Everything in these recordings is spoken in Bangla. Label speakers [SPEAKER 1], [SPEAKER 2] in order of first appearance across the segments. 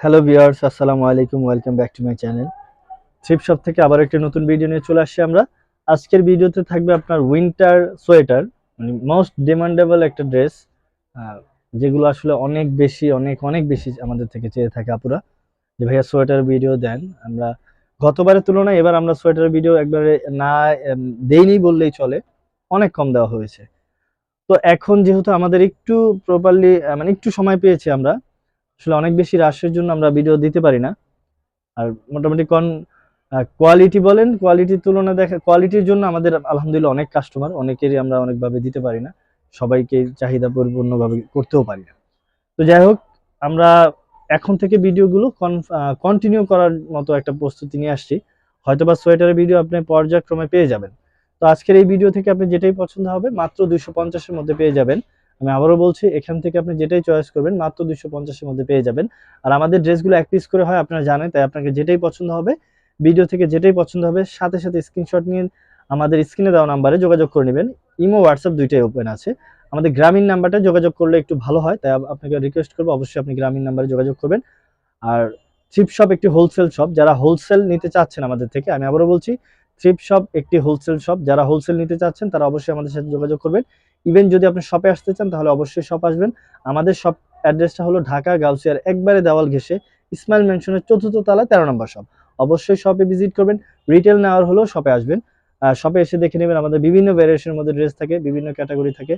[SPEAKER 1] হ্যালো ভিউয়ার্স আসসালামু আলাইকুম welcome back to my channel thrift shop থেকে আবার একটি নতুন ভিডিও নিয়ে চলে আসছি আমরা। আজকের ভিডিওতে থাকবে আপনার উইন্টার সোয়েটার মানে মোস্ট ডিমান্ডেবল একটা ড্রেস যেগুলো আসলে অনেক বেশি, অনেক অনেক বেশি আমাদের থেকে চেয়ে থাকে আপুরা। যে ভাইয়া সোয়েটার ভিডিও দেন, আমরা গতবারের তুলনায় এবার আমরা সোয়েটার ভিডিও একবারে না দেইনি বললেই চলে, অনেক কম দেওয়া হয়েছে। তো এখন যেহেতু আমাদের একটু প্রপারলি মানে একটু সময় পেয়েছি আমরা আসলে অনেক বেশি রাশের জন্য আমরা ভিডিও দিতে পারি না। আর মোটামুটি কন কোয়ালিটি বলেন কোয়ালিটির তুলনায় দেখা কোয়ালিটির জন্য আমাদের আলহামদুলিল্লাহ অনেক কাস্টমার অনেকেরই আমরা অনেকভাবে দিতে পারি না। সবাইকে চাহিদা পরিপূর্ণভাবে করতেও পারি না। তো যাই হোক, আমরা এখন থেকে ভিডিওগুলো কন্টিনিউ করার মতো একটা প্রস্তুতি নিয়ে আসছি। হয়তোবা সোয়েটারের ভিডিও আপনি পর্যায়ক্রমে পেয়ে যাবেন। তো আজকের এই ভিডিও থেকে আপনি যেটাই পছন্দ হবে, মাত্র দুইশো পঞ্চাশের মধ্যে পেয়ে যাবেন। আমি আবারও বলছি, এখান থেকে আপনি যেটাই চয়েস করবেন, মাত্র দুইশো পঞ্চাশের মধ্যে পেয়ে যাবেন। আর আমাদের ড্রেসগুলো এক পিস করে হয়, আপনারা জানেন, তাই আপনাকে যেটাই পছন্দ হবে ভিডিও থেকে যেটাই পছন্দ হবে, সাথে সাথে স্ক্রিনশট নিয়ে আমাদের স্ক্রিনে দেওয়া নাম্বারে যোগাযোগ করে নেবেন। ইমো হোয়াটসঅ্যাপ দুইটাই ওপেন আছে। আমাদের গ্রামীণ নাম্বারটা যোগাযোগ করলে একটু ভালো হয়, তাই আপনাকে রিকোয়েস্ট করব, অবশ্যই আপনি গ্রামীণ নাম্বারে যোগাযোগ করবেন। আর থ্রিপ শপ একটি হোলসেল শপ যারা হোলসেল নিতে চাচ্ছেন আমাদের থেকে, আমি আবারও বলছি থ্রিপ শপ একটি হোলসেল শপ যারা হোলসেল নিতে চাচ্ছেন, তারা অবশ্যই আমাদের সাথে যোগাযোগ করবেন। ইভেন যদি আপনি শপে আসতে চান, তাহলে অবশ্যই শপ আসবেন। আমাদের শপ অ্যাড্রেসটা হলো ঢাকা গাউসিয়ার একবারে দেওয়াল ঘেসে ইসমাইল মেনশনের চতুর্থ তলা তেরো নম্বর শপ অবশ্যই শপে ভিজিট করবেন। রিটেল নেওয়ার হলেও শপে আসবেন। শপে এসে দেখে নেবেন আমাদের বিভিন্ন ভ্যারিয়েশনের মধ্যে ড্রেস থাকে, বিভিন্ন ক্যাটাগরি থাকে।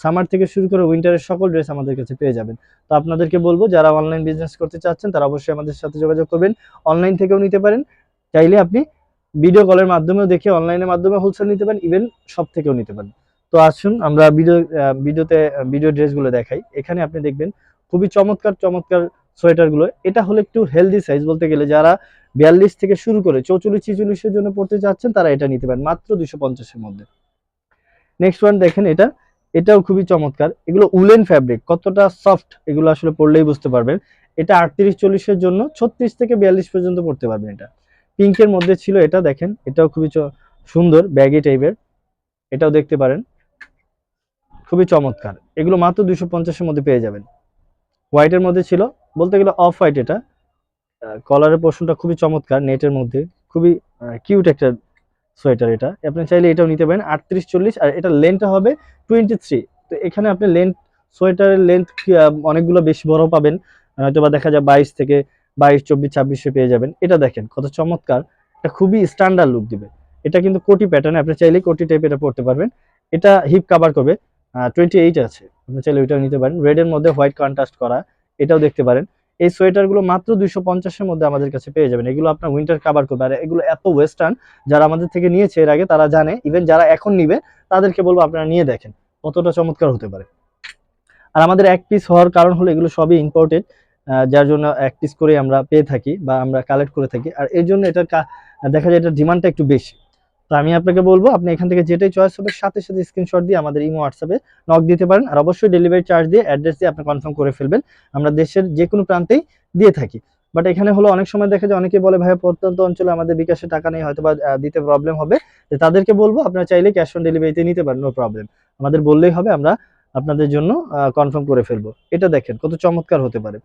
[SPEAKER 1] সামার থেকে শুরু করে উইন্টারের সকল ড্রেস আমাদের কাছে পেয়ে যাবেন। তো আপনাদেরকে বলব, যারা অনলাইন বিজনেস করতে চাচ্ছেন, তারা অবশ্যই আমাদের সাথে যোগাযোগ করবেন। অনলাইন থেকেও নিতে পারেন। চাইলে আপনি ভিডিও কলের মাধ্যমেও দেখে অনলাইনের মাধ্যমে হোলসেল নিতে পারেন। ইভেন সব থেকেও নিতে পারেন। তো আসুন আমরা ভিডিও ভিডিওতে ভিডিও ড্রেসগুলো দেখাই। এখানে আপনি দেখবেন খুবই চমৎকার চমৎকার সোয়েটারগুলো এটা হলো একটু হেলদি সাইজ বলতে গেলে যারা বিয়াল্লিশ থেকে শুরু করে চৌচল্লিশ ছিচল্লিশের জন্য পড়তে চাচ্ছেন, তারা এটা নিতে পারেন। মাত্র দুশো পঞ্চাশের মধ্যে। নেক্সট ওয়ান দেখেন এটা। এটাও খুবই চমৎকার। এগুলো উলেন ফ্যাব্রিক কতটা সফট এগুলো আসলে পড়লেই বুঝতে পারবেন। এটা আটত্রিশ, চল্লিশের জন্য ছত্রিশ থেকে বিয়াল্লিশ পর্যন্ত পড়তে পারবেন এটা। পিঙ্কের মধ্যে ছিল এটা, দেখেন। এটাও খুবই সুন্দর ব্যাগি টাইপের এটাও দেখতে পারেন। খুবই চমৎকার। এগুলো মাত্র দুশো পঞ্চাশের মধ্যে পেয়ে যাবেন। হোয়াইটের মধ্যে ছিল, বলতে গেলে অফ হোয়াইট এটা। কলারের পোর্শনটা খুবই চমৎকার নেটের মধ্যে। খুবই কিউট একটা সোয়েটার এটা। আপনি চাইলে এটাও নিতে পারেন, আটত্রিশ চল্লিশ, আর এটা লেন্থটা হবে টোয়েন্টি থ্রি তো এখানে আপনি লেন্থ সোয়েটারের লেন্থ অনেকগুলো বেশি বড় পাবেন। হয়তো বা দেখা যায় বাইশ থেকে বাইশ, চব্বিশ, ছাব্বিশে পেয়ে যাবেন। এটা দেখেন, কত চমৎকার। এটা খুবই স্ট্যান্ডার্ড লুক দিবে। এটা কিন্তু কোটি প্যাটার্ন আপনি চাইলে কোটি টাইপ এটা পড়তে পারবেন। এটা হিপ কাভার করবে। টোয়েন্টি এইট আছে। আপনি চাইলে ওইটাও নিতে পারেন। রেডের মধ্যে হোয়াইট কন্ট্রাস্ট করা, এটাও দেখতে পারেন। এই সোয়েটারগুলো মাত্র দুইশো পঞ্চাশের মধ্যে আমাদের কাছে পেয়ে যাবেন। এগুলো আপনার উইন্টার কাভার করবে। আর এগুলো এত ওয়েস্টার্ন যারা আমাদের থেকে নিয়েছে এর আগে, তারা জানে। ইভেন যারা এখন নিবে, তাদেরকে বলব আপনারা নিয়ে দেখেন। কতটা চমৎকার হতে পারে। আর আমাদের এক পিস হওয়ার কারণ হলো এগুলো সবই ইম্পোর্টেড যার জন্য এক পিস করে আমরা পেয়ে থাকি বা আমরা কালেক্ট করে থাকি। আর এর জন্য এটার কা- দেখা যায় এটার ডিমান্ডটা একটু বেশি। আমি আপনাকে বলব, আপনি এখান থেকে যেটাই চয়েস হবে, সাথে সাথে স্ক্রিনশট দিয়ে আমাদের ইমো হোয়াটসঅ্যাপে নক দিতে পারেন আর অবশ্যই ডেলিভারি চার্জ দিয়ে অ্যাড্রেস দিয়ে আপনি কনফার্ম করে ফেলবেন। আমরা দেশের যে কোনো প্রান্তেই দিয়ে থাকি। বাট এখানে হলো অনেক সময় দেখা যায় অনেকে বলে, ভাইয়া, প্রত্যন্ত অঞ্চলে আমাদের বিকাশে টাকা নেই হয়তো বা দিতে প্রবলেম হবে। তো তাদেরকে বলব, আপনারা চাইলে ক্যাশ অন ডেলিভারিতে নিতে পারেন নো প্রবলেম আমাদের বললেই হবে, আমরা আপনাদের জন্য কনফার্ম করে ফেলব। এটা দেখেন, কত চমৎকার হতে পারে।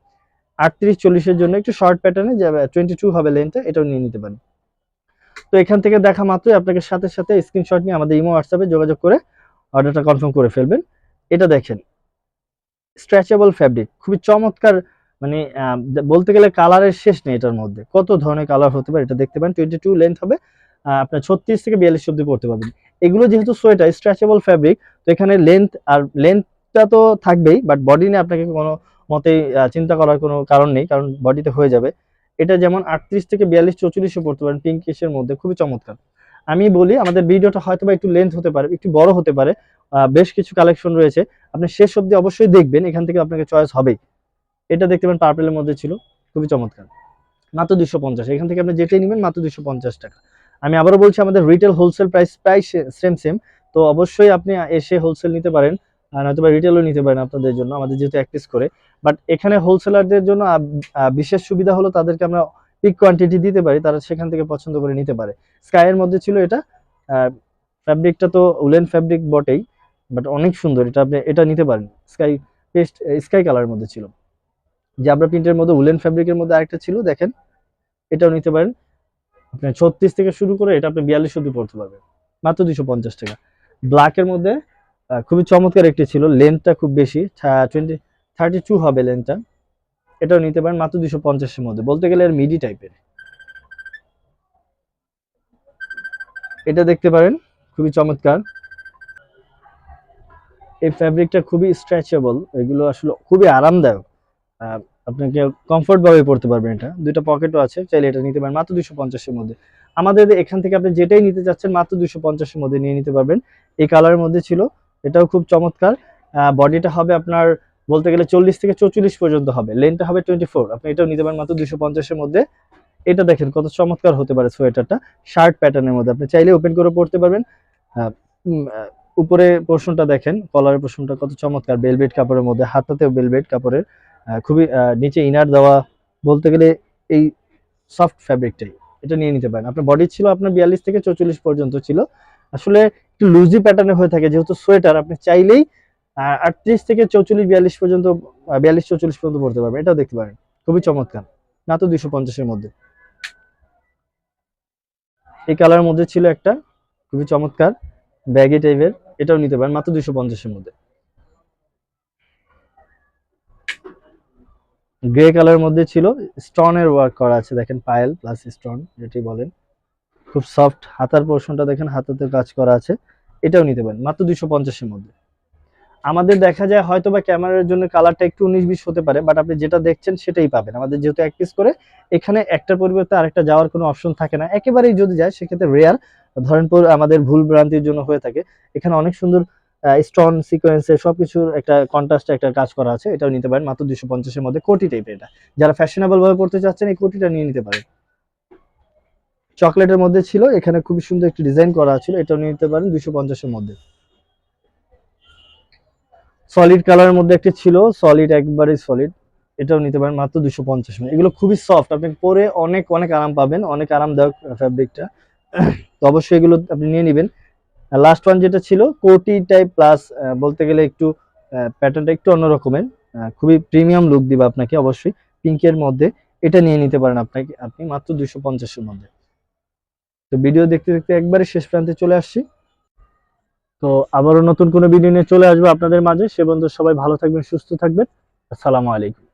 [SPEAKER 1] আটত্রিশ চল্লিশের জন্য একটু শর্ট প্যাটার্নে যে টোয়েন্টি টু হবে লেন্থটা এটাও নিয়ে নিতে পারেন। তো এখান থেকে দেখা মাত্রই আপনাকে সাথে সাথে স্ক্রিনশট নিয়ে আমাদের ইমো হোয়াটসঅ্যাপে যোগাযোগ করে অর্ডারটা কনফার্ম করে ফেলবেন। এটা দেখেন স্ট্রেচেবল ফ্যাব্রিক খুবই চমৎকার মানে বলতে গেলে কালারের শেষ নেই এটার মধ্যে। কত ধরনের কালার হতে পারে এটা দেখতে পারেন টোয়েন্টি টু লেন্থ হবে আপনার ছত্রিশ থেকে বিয়াল্লিশ অব্দি পড়তে পারবেন। এগুলো যেহেতু সোয়েটার স্ট্রেচেবল ফ্যাব্রিক তো এখানে লেন্থ আর লেন্থটা তো থাকবেই বাট বডি নিয়ে আপনাকে কোনো মতেই চিন্তা করার কোনো কারণ নেই, কারণ বডিতে হয়ে যাবে। এটা যেমন আটত্রিশ থেকে বিয়াল্লিশ, চৌচল্লিশে পড়তে পারেন পিঙ্ক পিঙ্কিশের মধ্যে, খুবই চমৎকার। আমি বলি, আমাদের ভিডিওটা হয়তো বা একটু লেন্থ হতে পারে, একটু বড় হতে পারে বেশ কিছু কালেকশন রয়েছে। আপনি শেষ অব্দি অবশ্যই দেখবেন, এখান থেকে আপনাকে চয়েস হবেই। এটা দেখতে পারেন পার্পেলের মধ্যে ছিল, খুবই চমৎকার। মাত্র দুশো পঞ্চাশ, এখান থেকে আপনি যেটাই নেবেন মাত্র দুশো পঞ্চাশ টাকা। আমি আবারও বলছি, আমাদের রিটেল হোলসেল প্রাইস প্রায় সেম সেম তো অবশ্যই আপনি এসে হোলসেল নিতে পারেন। নয়তো বা রিটেলও নিতে পারেন আপনাদের জন্য, আমাদের যেহেতু পিস করে। বাট এখানে হোলসেলারদের জন্য বিশেষ সুবিধা হলো তাদেরকে আমরা পিক কোয়ান্টিটি দিতে পারি, তারা সেখান থেকে পছন্দ করে নিতে পারে। স্কাইয়ের মধ্যে ছিল এটা ফ্যাব্রিকটা তো উলেন ফ্যাব্রিক বটেই বাট অনেক সুন্দর, এটা আপনি, এটা নিতে পারেন। স্কাই পেস্ট স্কাই কালারের মধ্যে ছিল। জাবরা প্রিন্টের মধ্যে উলেন ফ্যাব্রিকের মধ্যে আরেকটা ছিল, দেখেন, এটাও নিতে পারেন। আপনার ছত্রিশ থেকে শুরু করে এটা আপনি বিয়াল্লিশ অব্দি পড়তে পারবেন, মাত্র দুশো পঞ্চাশ টাকা। ব্ল্যাকের মধ্যে খুবই চমৎকার একটি ছিল। লেন্থটা খুব বেশি টোয়েন্টি থার্টি টু হবে লেন্থটা এটাও নিতে পারেন মাত্র দুশো পঞ্চাশের মধ্যে। বলতে গেলে এর মিডি টাইপের এটা দেখতে পারেন, খুবই চমৎকার। এই ফ্যাব্রিকটা খুবই স্ট্রেচেবল এগুলো আসলে খুবই আরামদায়ক। আপনাকে কমফোর্ট ভাবে পড়তে পারবেন এটা। দুইটা পকেটও আছে, চাইলে এটা নিতে পারেন মাত্র দুশো পঞ্চাশের মধ্যে। আমাদের এখান থেকে আপনি যেটাই নিতে চাচ্ছেন, মাত্র দুশো পঞ্চাশের মধ্যে নিয়ে নিতে পারবেন। এই কালারের মধ্যে ছিল এটাও খুব চমৎকার। বডিটা হবে আপনার বলতে গেলে চল্লিশ থেকে চৌচল্লিশ পর্যন্ত হবে। লেনটা হবে টোয়েন্টি ফোর আপনি এটাও নিতে পারেন মাত্র দুশো পঞ্চাশের মধ্যে। এটা দেখেন কত চমৎকার হতে পারে সোয়েটারটা। শার্ট প্যাটার্নের মধ্যে। আপনি চাইলে ওপেন করে পড়তে পারবেন। উপরে পোর্শনটা দেখেন কলারের পোর্শনটা কত চমৎকার। বেলভেট কাপড়ের মধ্যে, হাতাতেও বেলভেট কাপড়ের। খুবই নিচে ইনার দেওয়া। বলতে গেলে এই সফট ফ্যাব্রিকটাই এটা নিয়ে নিতে পারেন। আপনার বডি ছিল আপনার বিয়াল্লিশ থেকে চৌচল্লিশ পর্যন্ত ছিল। আসলে একটু লুজি প্যাটার্নে হয়ে থাকে। যেহেতু সোয়েটার আপনি চাইলেই আটত্রিশ থেকে চৌচল্লিশ, বিয়াল্লিশ পর্যন্ত বিয়াল্লিশ, চৌচল্লিশ পর্যন্ত পড়তে পারবেন। এটাও দেখতে পারেন। খুবই চমৎকার। না তো দুশো পঞ্চাশের মধ্যে। এই কালারের মধ্যে ছিল একটা, খুবই চমৎকার ব্যাগি টাইপের এটাও নিতে পারেন, মাত্র দুশো পঞ্চাশের মধ্যে। গ্রে কালারের মধ্যে ছিল স্টোনের ওয়ার্ক করা আছে। দেখেন পায়েল প্লাস স্টোন যেটি বলেন। খুব সফট হাতার পোর্শনটা দেখেন, হাতাতে কাজ করা আছে। এটাও নিতে পারেন, মাত্র দুশো পঞ্চাশের মধ্যে। আমাদের দেখা যায় হয়তো বা ক্যামেরার জন্য কালারটা একটু উনিশ বিশ হতে পারে বাট আপনি যেটা দেখছেন সেটাই পাবেন। আমাদের যেহেতু এক পিস করে, এখানে একটার পরিবর্তে আরেকটা যাওয়ার কোনো অপশন থাকে না। একেবারেই যদি যায়, সেক্ষেত্রে রেয়ার ধরেন আমাদের ভুল ভ্রান্তির জন্য হয়ে থাকে। এখানে অনেক সুন্দর স্টোন সিকোয়েন্সের সবকিছুর একটা কন্ট্রাস্টে একটা কাজ করা আছে, এটাও নিতে পারেন, মাত্র দুশো পঞ্চাশের মধ্যে। কোটি টাইপের এটা। যারা ফ্যাশনেবল ভাবে পড়তে চাচ্ছেন, এই কোটিটা নিয়ে নিতে পারেন। চকলেটের মধ্যে ছিল, এখানে খুবই সুন্দর একটি ডিজাইন করা ছিল, এটাও নিতে পারেন দুশো পঞ্চাশের মধ্যে। সলিড কালারের মধ্যে একটি ছিল, সলিড, একবারে সলিড, এটাও নিতে পারেন মাত্র দুশো পঞ্চাশ এগুলো খুবই সফট, আপনি পরে অনেক অনেক আরাম পাবেন, অনেক আরামদায়ক ফ্যাব্রিকটা তো অবশ্যই এগুলো আপনি নিয়ে নেবেন। লাস্ট ওয়ান যেটা ছিল, কোটি টাইপ প্লাস বলতে গেলে একটু প্যাটার্নটা একটু অন্য রকমের খুবই প্রিমিয়াম লুক দিবে আপনাকে অবশ্যই পিঙ্কের মধ্যে। এটা নিয়ে নিতে পারেন আপনাকে, আপনি মাত্র দুশো পঞ্চাশের মধ্যে। তো ভিডিও দেখতে দেখতে একবারে শেষ প্রান্তে চলে আসছি। তো আবারও নতুন কোনো ভিডিও নিয়ে চলে আসব আপনাদের মাঝে। সে বন্ধু সবাই ভালো থাকবেন, সুস্থ থাকবেন। আসসালামু আলাইকুম।